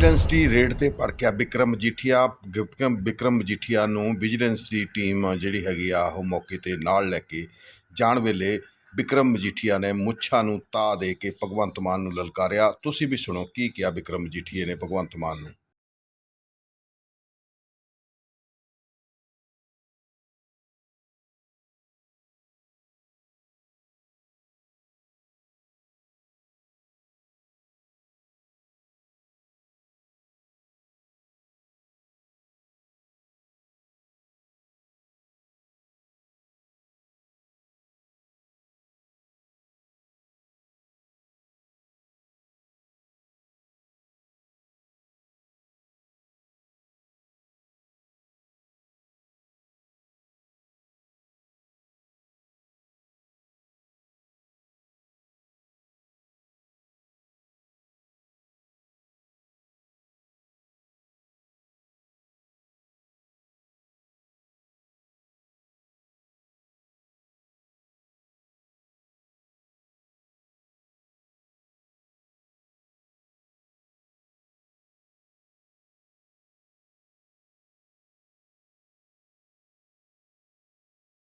Vigilance ਦੀ raid ਤੇ ਭੜਕਿਆ ਵਿਕਰਮ ਮਜੀਠੀਆ ਵਿਕਰਮ ਵਿਕਰਮ ਮਜੀਠੀਆ ਨੂੰ vigilance ਦੀ team ਜਿਹੜੀ ਹੈਗੀ ਆ, ਉਹ ਮੌਕੇ ਤੇ ਨਾਲ ਲੈ ਕੇ ਜਾਣ ਵੇਲੇ ਵਿਕਰਮ ਮਜੀਠੀਆ ਨੇ ਮੁੱਛਾਂ ਨੂੰ ਤਾ ਦੇ ਕੇ ਭਗਵੰਤ ਮਾਨ ਨੂੰ ਲਲਕਾਰਿਆ। ਤੁਸੀਂ ਵੀ ਸੁਣੋ, ਕੀ ਕਿਹਾ ਵਿਕਰਮ ਮਜੀਠੀਏ ਨੇ ਭਗਵੰਤ ਮਾਨ ਨੂੰ?